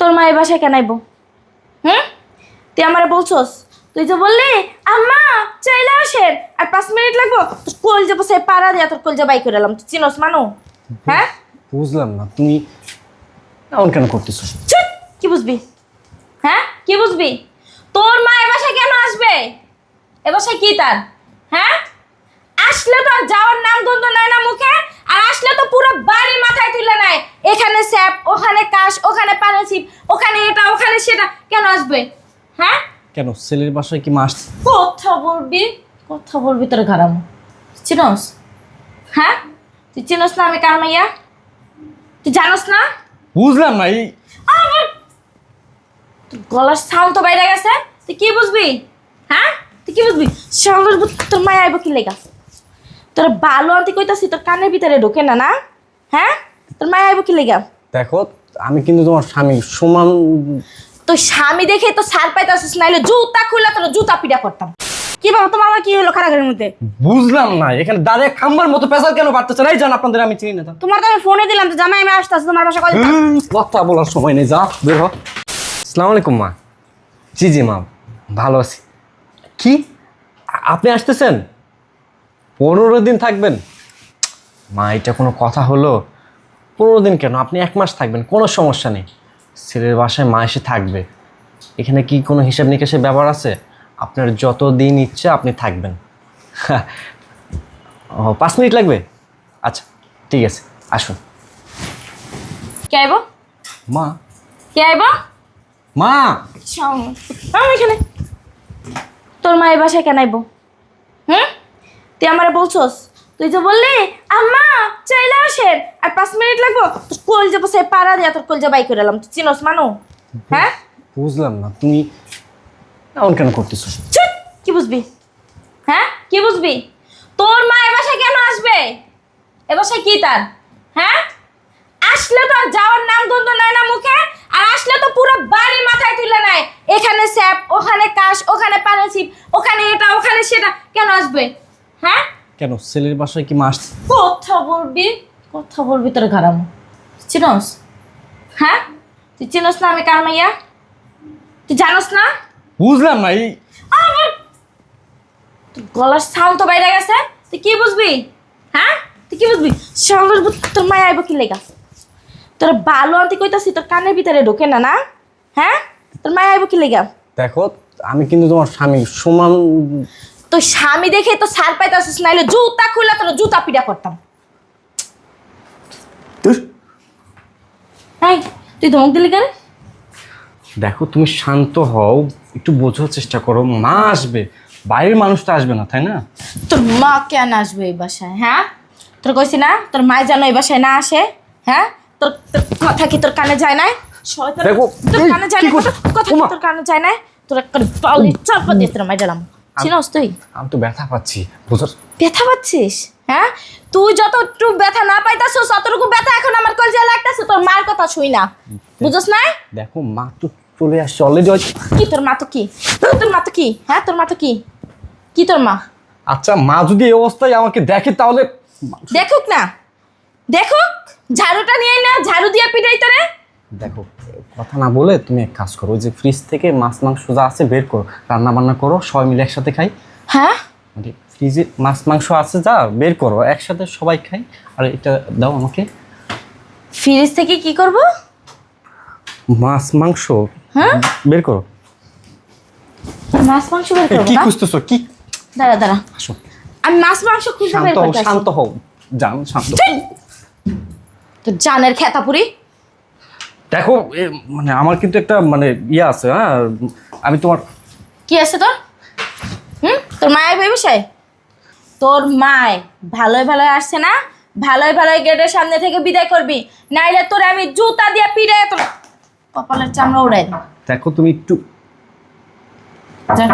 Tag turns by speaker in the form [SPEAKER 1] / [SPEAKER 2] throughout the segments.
[SPEAKER 1] তোর মা এই বাসায় কেন আইব? হুম? তুই আমারে বলছস? তুই যে বললি আম্মা চাইলে আসেন। আর পাঁচ মিনিট লাগবো তোর কল যাব সে পাড়া দিয়া তোর কল যা বাই করে এলাম। তুই চিনস মানু? হ্যাঁ?
[SPEAKER 2] বুঝলাম না তুমি এমন কেন করতেছো?
[SPEAKER 1] কি বুঝবি? হ্যাঁ? কি বুঝবি? তোর মা এ বাসায় কেন আসবে? এ বাসায় কি তার? হ্যাঁ? আসলে তো আর যাওয়ার নাম গন্ধ নেয় না মুখে? আর আসলে তো পুরো বাড়ি মাথায় তুলে নেয়। এখানে স্যাপ ওখানে কাশ ওখানে পানিছিপ ওখানে এটা ওখানে সেটা। কেন আসবে? হ্যাঁ?
[SPEAKER 2] কেন? ছেলের বাসায় কি মাস
[SPEAKER 1] কথা বলবি? কথা বলবি তোর ঘাড়াম। চিনস? হ্যাঁ? তুই চিনস না আমি কার মাইয়া? তুই জানোস না?
[SPEAKER 2] বুঝলাম না এই
[SPEAKER 1] তোর গলার সাউন্ড তো বাইরে গেছে। তুই কি বুঝবি? হ্যাঁ? তুই কি বুঝবি? শালের তোর মায়া আইব কি লেগা? তোর বালো আনতে কইতাছি তোর কানের ভিতরে ঢোকে না না? হ্যাঁ? তোর মায়া আইব কি লেগা?
[SPEAKER 2] দেখো আমি কিন্তু তোমার স্বামী সমান
[SPEAKER 1] তোর স্বামী দেখে তো সার পাইতাছিস নাইলে জুতা খুলে তোর জুতা পিটা করতাম।
[SPEAKER 3] কি বাবা তোমার আবার কি হলো খারাপের মধ্যে?
[SPEAKER 2] বুঝলাম না এখানে দাঁড়িয়ে খাম্বার মতো পেশাল কেন বাড়তেছে? নাই জান আপনাদের আমি চিনি না তা।
[SPEAKER 3] তোমার তো আমি ফোনে দিলাম তো জামাই আমি আসতেছি তোমার বাসা
[SPEAKER 2] হুম, কথা বলার সময় নেই যা বের হ। আসসালামু আলাইকুম মা। জি জি মা ভালো আছি। কি? আ- আপনি আসতেছেন? পনেরো দিন থাকবেন? মা এটা কোনো কথা হলো? পনেরো দিন কেন? আপনি এক মাস থাকবেন কোনো সমস্যা নেই। ছেলের বাসায় মা এসে থাকবে। এখানে কি কোনো হিসাব নিকাশের ব্যাপার আছে? আপনার যত দিন ইচ্ছে আপনি থাকবেন। ও পাঁচ মিনিট লাগবে? আচ্ছা ঠিক আছে আসুন।
[SPEAKER 1] কে আইব?
[SPEAKER 2] মা।
[SPEAKER 1] কে আইব?
[SPEAKER 2] মা!
[SPEAKER 1] আমি এখানে। তোর মা এই বাসায় কেন আইব? হুম? তুই আমারে বলছস? তুই যে বললি আম্মা চাইলে আসেন আর পাঁচ মিনিট লাগবো তোর কল যাব সে পাড়া দিয়ে তোর কল যা বাই করে এলাম। তুই চিনস মানু? হ্যাঁ?
[SPEAKER 2] বুঝলাম না তুমি এমন কেন করতেছো?
[SPEAKER 1] ছুট! কি বুঝবি? হ্যাঁ? কি বুঝবি? তোর মা এ বাসায় কেন আসবে? এ বাসায় কি তার? হ্যাঁ? আসলে তো আর যাওয়ার নাম গন্ধ নেয় না মুখে আর আসলে তো পুরো বাড়ি মাথায় তুলে নেয়। এখানে স্যাপ ওখানে কাশ ওখানে পানিছিপ ওখানে এটা ওখানে সেটা। কেন আসবে? হ্যাঁ?
[SPEAKER 2] কেন? ছেলের বাসায় কি মাস
[SPEAKER 1] কথা বলবি? কথা বলবি তোর ঘাড়াম। চিনস? হ্যাঁ? তুই চিনস না আমি কার মাইয়া? তুই জানস না?
[SPEAKER 2] বুঝলাম না এই
[SPEAKER 1] গলার সাউন্ড তো বাইরে গেছে। তুই কি বুঝবি? হ্যাঁ? তুই কি বুঝবি? ভূত তোর মায়া আইব কি লেগা? তোর বালো আনতে কইতাছি তোর কানের ভিতরে ঢোকে না না? হ্যাঁ? তোর মায়া আইব কি লেগা?
[SPEAKER 2] দেখো আমি কিন্তু তোমার স্বামী সমান
[SPEAKER 1] তোর স্বামী দেখে তো সার পাইতাছিস নাইলে জুতা খুলে তোর জুতা পিটা করতাম। হ্যাঁ তুই ধমক দিলি কেন?
[SPEAKER 2] দেখো তুমি শান্ত হও একটু বোঝার চেষ্টা করো মা আসবে বাইরের মানুষ তো আসবে না তাই না?
[SPEAKER 1] তোর মা কেন আসবে এই বাসায় হ্যাঁ? তোর কইছি না তোর মা যেন এই বাসায় না আসে হ্যাঁ? তোর তোর কথা কি তোর কানে যায় না
[SPEAKER 2] দেখো,
[SPEAKER 1] তোর কানে যায় না কথা কি তোর কানে যায় না তোর একটা বাউলি চাপা দিয়ে তোর মাই দিলাম চিনস তুই
[SPEAKER 2] আমি তো ব্যথা পাচ্ছি। বোঝার
[SPEAKER 1] ব্যথা পাচ্ছিস? হ্যাঁ? তুই যতটুকু ব্যথা না পাইতাছিস ততটুকু ব্যথা এখন আমার কলজে লাগতেছে তোর মার কথা শুই না। বুঝছ না
[SPEAKER 2] দেখো মা তো চলে আসছে অলরেডি
[SPEAKER 1] কি তোর মা তো কি? তোর মা তো কি? হ্যাঁ তোর মা তো কি? কি তোর মা?
[SPEAKER 2] আচ্ছা মা যদি এই অবস্থায় আমাকে দেখে তাহলে
[SPEAKER 1] দেখুক না। দেখুক ঝাড়ুটা নিয়ে না ঝাড়ু দিয়ে পিটাই তোরে।
[SPEAKER 2] দেখো কথা না বলে তুমি এক কাজ করো ওই যে ফ্রিজ থেকে মাছ মাংস যা আছে বের করো রান্না বান্না করো সবাই মিলে একসাথে খাই।
[SPEAKER 1] হ্যাঁ?
[SPEAKER 2] মানে ফ্রিজে মাছ মাংস আছে যা বের করো একসাথে সবাই খাই। আর এটা দাও আমাকে।
[SPEAKER 1] ফ্রিজ থেকে কি করব?
[SPEAKER 2] মাছ মাংস
[SPEAKER 1] হ্যাঁ?
[SPEAKER 2] বের করো।
[SPEAKER 1] মাছ মাংস বের করব
[SPEAKER 2] কি খুঁজতেছো? কি?
[SPEAKER 1] দাঁড়া দাঁড়া।
[SPEAKER 2] আসো।
[SPEAKER 1] আমি মাছ মাংস খুঁজে বের করতে
[SPEAKER 2] শান্ত হও। জান শান্ত
[SPEAKER 1] তো জানের খেতাপুরি।
[SPEAKER 2] দেখো এ, মানে আমার কিন্তু একটা মানে ইয়ে আছে হ্যাঁ আমি তোমার
[SPEAKER 1] কি আছে তোর? হুম? তোর মায়ের ব্যবসায় তোর মায় ভালোই ভালোই আসছে না? ভালোই ভালোই গেটের সামনে থেকে বিদায় করবি? নাইলে তোর আমি জুতা দিয়ে পিড়ে তোর কপালের চামড়া উড়াই দেব।
[SPEAKER 2] দেখো তুমি একটু।
[SPEAKER 1] যা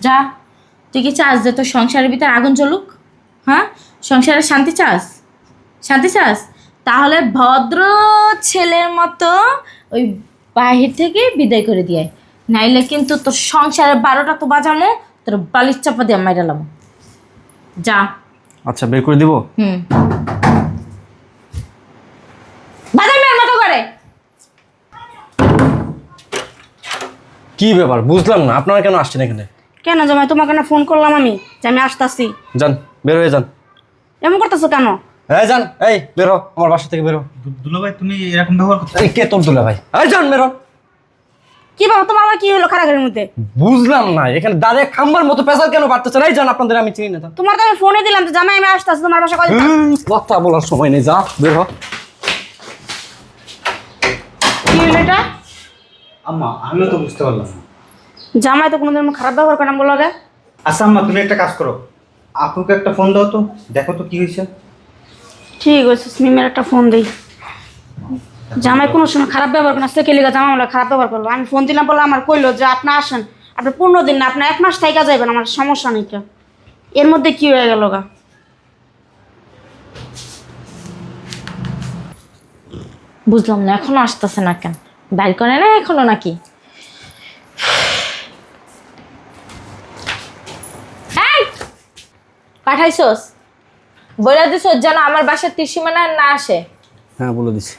[SPEAKER 1] যা। তুই কি চাস যে তোর সংসারের ভিতরে আগুন জ্বলুক? হ্যাঁ? সংসারে শান্তি চাস? শান্তি চাস? তাহলে ভদ্র ছেলের মতো ওই বাহির থেকে বিদায় করে দিয়ে নাইলে কিন্তু তোর সংসারের বারোটা তো বাজামো তোর বালির চাপা দিয়ে মাইরালাম যা।
[SPEAKER 2] আচ্ছা বের করে দিব?
[SPEAKER 1] হুম। বাজার মেয়ের মতো করে।
[SPEAKER 2] কি ব্যাপার? বুঝলাম না। আপনারা কেন আসছেন এখানে?
[SPEAKER 3] কেন জামাই? তোমাকে না ফোন করলাম আমি যে আমি আসতাছি।
[SPEAKER 2] যান বের হয়ে যান।
[SPEAKER 3] এমন করতেছো কেন?
[SPEAKER 2] এই যান এই বের আমার বাসা থেকে বের
[SPEAKER 4] দুলাভাই তুমি এরকম ব্যবহার করছ
[SPEAKER 2] এই কে তোর দুলা ভাই এই যান বের
[SPEAKER 3] কি বাবা তোমার আবার কি হলো খারাপের মধ্যে?
[SPEAKER 2] বুঝলাম না এখানে দাঁড়িয়ে খাম্বার মতো পেশাল কেন পারতেছেন এই যান আপনাদের আমি চিনি না যান।
[SPEAKER 3] তোমার তো আমি ফোনে দিলাম যে জামাই আমি আসতাছি তোমার বাসা কদিন
[SPEAKER 2] কথা বলার সময় নেই যা বের হ।
[SPEAKER 3] কি হলো এটা?
[SPEAKER 4] আম্মা আমিও তো বুঝতে পারলাম না।
[SPEAKER 3] জামাই তো কোনোদিন খারাপ ব্যবহার করে না বলো আগে।
[SPEAKER 4] আচ্ছা আম্মা তুমি একটা কাজ করো। আপুকে একটা ফোন দাও তো দেখো তো কি হয়েছে।
[SPEAKER 3] ঠিক আছে স্মিমের একটা ফোন দিই। জামাই কোনো সময় খারাপ ব্যবহার করে না, সে কেলিগা জামাই বলে খারাপ ব্যবহার করল। আমি ফোন দিলাম বলে আমার কইলো যে, আপনি আসেন, আপনি পনেরো দিন না আপনার এক মাস থাইকা যাবেন আমার সমস্যা নেই এর মধ্যে কি হয়ে গেল গা?
[SPEAKER 1] বুঝলাম না, এখনও আসতেছে না কেন? বাইর করে না এখনও নাকি! পাঠাইছোস? বলে দিছোস যেন আমার বাসার ত্রিসীমানা না আসে।
[SPEAKER 2] হ্যাঁ বলে দিছি।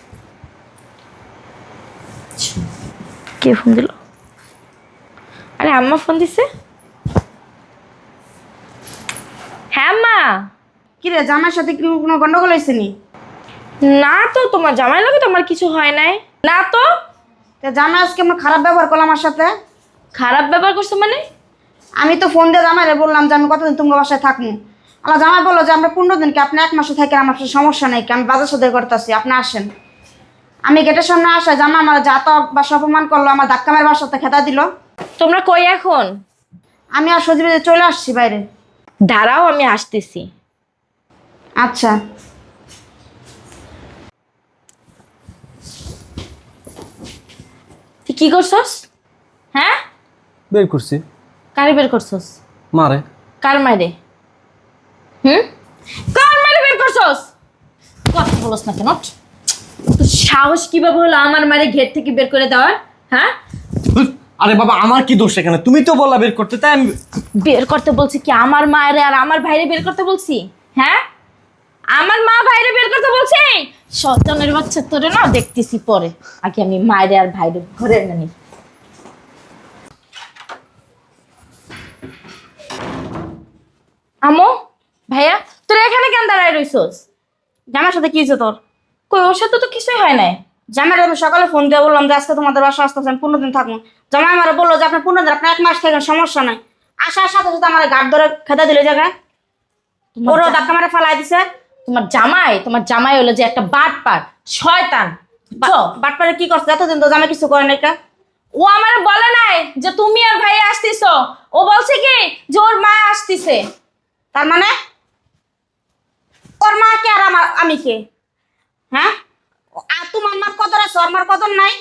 [SPEAKER 1] কে ফোন দিল? আরে আম্মা ফোন দিছে? হ্যাঁ আম্মা।
[SPEAKER 3] কি রে জামাইয়ের সাথে কি কোনো গন্ডগোল হয়েছে নি?
[SPEAKER 1] না তো তোমার জামাই লাগে তোমার কিছু হয় নাই। না তো।
[SPEAKER 3] তা জামাই আজকে আমার খারাপ ব্যবহার করল আমার সাথে।
[SPEAKER 1] খারাপ ব্যবহার করছ মানে?
[SPEAKER 3] আমি তো ফোন দিয়ে জামাইরে বললাম যে আমি কতদিন তোমার বাসায় থাকব আল্লাহ জামাই বলল যে আমরা পনেরো দিনকে আপনি এক মাসে থাকেন? আমার সাথে সমস্যা নেই কি? আমি বাজার সাথে করতেছি আপনি আসেন। আমি গেটের সামনে আসা জামা আমার যাত বাসা অপমান করল আমার ধাক্কা মেরে বাসাতে খেতা দিল।
[SPEAKER 1] তোমরা কই এখন?
[SPEAKER 3] আমি আর সজীবে চলে আসছি বাইরে।
[SPEAKER 1] দাঁড়াও আমি আসতেছি।
[SPEAKER 3] আচ্ছা।
[SPEAKER 1] তুই কি করছস? হ্যাঁ?
[SPEAKER 2] বের করছি।
[SPEAKER 1] কারে বের করছস?
[SPEAKER 2] মারে।
[SPEAKER 1] কার মাইরে হুম কার মাইরে বের করছস কথা বলস না কেন? তোর সাহস কীভাবে হলো আমার মারে ঘের থেকে বের করে দেওয়ার? হ্যাঁ?
[SPEAKER 2] আরে বাবা আমার কি দোষ এখানে? তুমি তো বললা বের করতে তাই আমি
[SPEAKER 1] বের করতে বলছি কি আমার মায়ের আর আমার ভাইরে বের করতে বলছি? হ্যাঁ? আমার মা ভাইরে বের করতে বলছে? সন্তানের বাচ্চা তোরে না দেখতেছি পরে। আগে আমি মায়ের আর ভাইরে ঘরে এনে নিই। আমো ভাইয়া তোরা এখানে কেন দাঁড়ায় রইছস?
[SPEAKER 3] জামার সাথে কি হয়েছে তোর?
[SPEAKER 1] কই ওর সাথে তো কিছুই হয় নাই।
[SPEAKER 3] জামাই আমি সকালে ফোন দিয়ে বললাম যে আজকে তোমাদের বাসা আসতেছে আমি পনেরো দিন থাকুন জামাই আমার বলল যে আপনার পনেরো দিন আপনি এক মাস থাকেন সমস্যা নাই। আসার সাথে সাথে আমার গাড় ধরে খেতে দিলে জায়গায়। ওরও ধাক্কা মারে ফালাই দিছে।
[SPEAKER 1] তোমার জামাই তোমার জামাই হলো যে একটা বাট পার শয়তান বুঝছ?
[SPEAKER 3] বাটপারে কি করছে? এতদিন তো জামাই কিছু করে নাই কা।
[SPEAKER 1] ও আমার বলে নাই যে তুমি আর ভাই আসতেছো। ও বলছে কি? যে ওর মা আসতেছে।
[SPEAKER 3] তার মানে? ওর মা কে আর আমার আমি কে? হ্যাঁ? আর তোমার মার কদর আছে? ওর মার কদর নাই?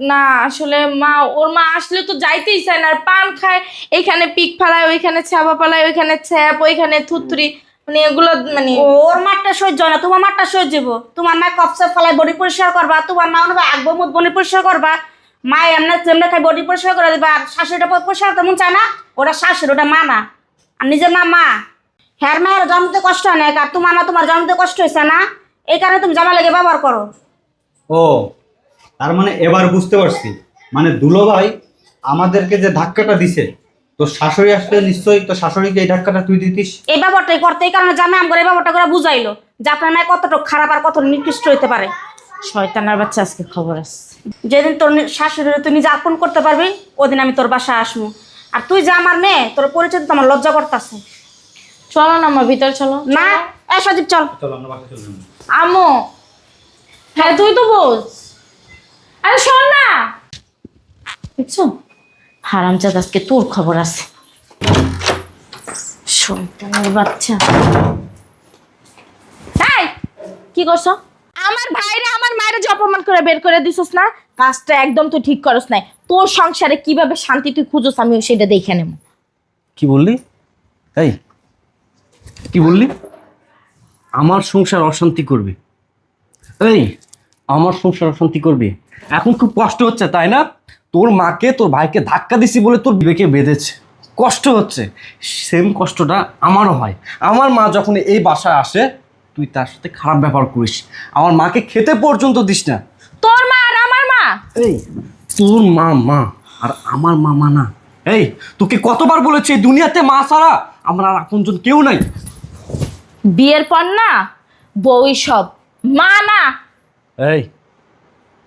[SPEAKER 1] না আসলে মা ওর মা আসলে তো যাইতেই চায় না। আর পান খায় এইখানে পিক ফালায় ওইখানে ছাপা পালায় ওইখানে ছ্যাপ ওইখানে থুতরি মানে এগুলো মানে
[SPEAKER 3] ওর মারটা সহ্য না তোমার মারটা সহ্য তোমার মা কপসে ফেলায় বডি পরিষ্কার করবা তোমার মা অনুভব আগবো মুখ বডি পরিষ্কার করবা। মা এমনি তেমনি খাই বডি পরিষ্কার করে দিবা আর শাশুড়িটা পরিষ্কার তেমন চায় না ওটা শাশুড়ি ওটা মা না। আর নিজের মা মা। হ্যার মায়ের জন্মতে কষ্ট হয় না আর তোমার মা তোমার জন্মতে কষ্ট হয়েছে না এই কারণে তুমি জামা লেগে ব্যবহার করো।
[SPEAKER 4] ও তার মানে এবার বুঝতে পারছি। মানে দুলোভাই আমাদেরকে যে ধাক্কাটা দিছে তো শাশুড়ি আসলে নিশ্চয়ই তো শাশুড়িকে এই ধাক্কাটা তুই দিতিস?
[SPEAKER 3] এই ব্যাপারটাই করতে এই কারণে জামা আমার এই ব্যাপারটা করে বুঝাইলো যে আপনার মেয়ে কতটুকু খারাপ আর কত নিকৃষ্ট হইতে পারে।
[SPEAKER 1] শয়তানার বাচ্চা আজকে খবর আছে।
[SPEAKER 3] যেদিন তোর নি- শাশুড়ি তুই নিজে আপন করতে পারবি ওদিন আমি তোর বাসায় আসব। আর তুই যে আমার মেয়ে তোর পরিচয় তো আমার লজ্জা করতেছে।
[SPEAKER 1] চলো না আমার ভিতর চলো।
[SPEAKER 3] না এ সজীব চল।
[SPEAKER 4] চলো আমরা বাসা চলে যাব।
[SPEAKER 1] আমো হ্যাঁ তুই তো বোঝ আরে শোন না। দেখছ? হারামজাদ আজকে তোর খবর আছে। শয়তানের বাচ্চা। এই কি করছ? আমার ভাইরে আমার মায়ের যে অপমান করে বের করে দিছস না কাজটা একদম তুই ঠিক করস নাই। তোর সংসারে কীভাবে শান্তি তুই খুঁজোস আমি সেটা দেখে নেব।
[SPEAKER 2] কি বললি? এই কি বললি? আমার সংসার অশান্তি করবে। এই আমার সংসার অশান্তি করবে। এখন খুব কষ্ট হচ্ছে তাই না? তোর মাকে তোর ভাইকে ধাক্কা দিছি বলে তোর বিবেকে বেঁধেছে। কষ্ট হচ্ছে। সেম কষ্টটা আমারও হয়। আমার মা যখন এই বাসায় আসে তুই তার সাথে খারাপ ব্যবহার করিস। আমার মাকে খেতে পর্যন্ত দিস না।
[SPEAKER 1] তোর মা আর আমার মা?
[SPEAKER 2] এই তোর মা মা আর আমার মামা না। এই তোকে কতবার বলেছি এই দুনিয়াতে মা ছাড়া। আমার আর আপনজন কেউ নাই।
[SPEAKER 1] বিয়ের পর না বউই সব। মা না।
[SPEAKER 2] এই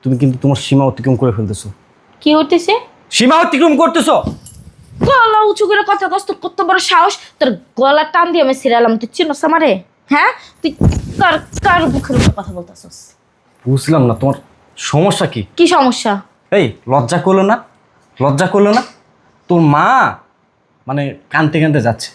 [SPEAKER 2] তুমি কিন্তু তোমার সীমা অতিক্রম করে ফেলতেছো।
[SPEAKER 1] কি হইতেছে?
[SPEAKER 2] সীমা অতিক্রম করতেছো?
[SPEAKER 1] গলা উঁচু করে কথা কষ্ট কত বড় সাহস। তোর গলা টান দিয়ে আমি সিরিয়ালাম তুই চিনস আমারে। হ্যাঁ? তুই কার কার বুকের উপর কথা বলতেছস?
[SPEAKER 2] বুঝলাম না তোমার সমস্যা কি?
[SPEAKER 1] কি সমস্যা?
[SPEAKER 2] এই লজ্জা করল না? লজ্জা করল না? তোর মা মানে কানতে কানতে যাচ্ছে।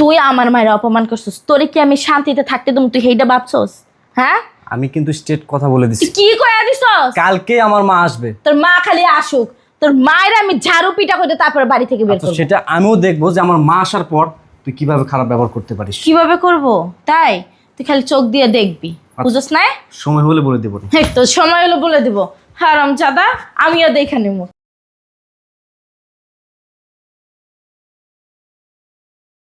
[SPEAKER 1] তুই আমার মায়ের অপমান করছিস তোরে কি আমি শান্তিতে থাকতে তুমি তুই সেইটা ভাবছস হ্যাঁ?
[SPEAKER 2] আমি কিন্তু স্টেট কথা বলে
[SPEAKER 1] তুই
[SPEAKER 2] দিছি
[SPEAKER 1] কি কয়া দিছস?
[SPEAKER 2] কালকে আমার মা আসবে।
[SPEAKER 1] তোর মা খালি আসুক তোর মায়ের আমি ঝাড়ু পিটা করে তারপর বাড়ি থেকে বের
[SPEAKER 2] তো
[SPEAKER 1] করব।
[SPEAKER 2] সেটা আমিও দেখব যে আমার মা আসার পর তুই কীভাবে খারাপ ব্যবহার করতে পারিস।
[SPEAKER 1] কীভাবে করব? তাই? তুই খালি চোখ দিয়ে দেখবি বুঝছ না?
[SPEAKER 2] সময় হলে বলে দেবো।
[SPEAKER 1] এই তো সময় হলে বলে দিব। হারাম জাদা আমিও দেখে নেব।